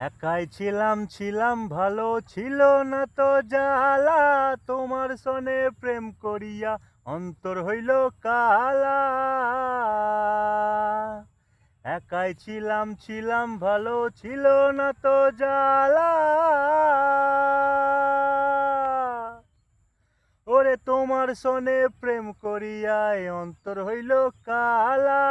একাই ছিলাম ছিলাম, ভালো ছিল না তো জ্বালা। তোমার সনে প্রেম করিয়া অন্তর হইল কালা। একাই ছিলাম ছিলাম, ভালো ছিল না তো জ্বালা। ওরে, তোমার সনে প্রেম করিয়ায় অন্তর হইল কালা।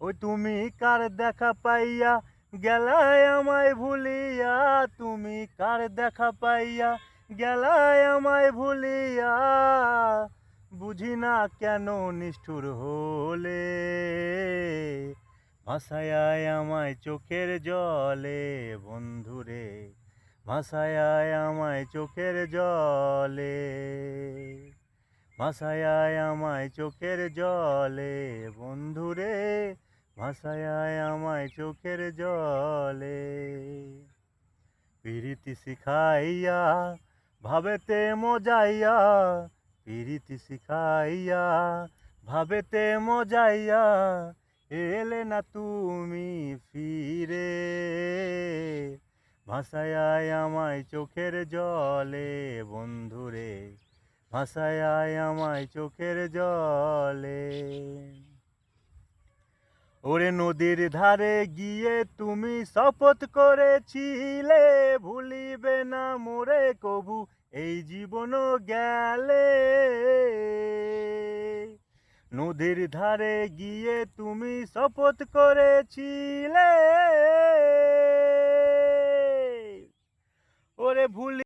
ওই তুমি কার দেখা পাইয়া গেলায় আমায় ভুলিয়া তুমি কার দেখা পাইয়া? গেলায় আমায় ভুলিয়া বুঝি না কেন নিষ্ঠুর হলে? ভাসায় আমায় চোখের জলে, বন্ধুরে ভাসায় আমায় চোখের জলে। ভাসায় আমায় চোখের জলে, বন্ধুরে ভাসায় আমায় চোখের জলে। প্রীতি শিখাইয়া, ভাবেতে মজাইয়া, প্রীতি শিখাইয়া, ভাবেতে মজাইয়া এলে না তুমি ফিরে। ভাসায় আমায় চোখের জলে, বন্ধুরে ভাসায় আমায় চোখের জলে। ওরে নদীর ধারে গিয়ে তুমি শপথ করেছিলে, ভুলিবে না মোরে কবু, এই জীবন গেলে। নদীর ধারে গিয়ে তুমি শপথ করেছিলে। ওরে ভুলি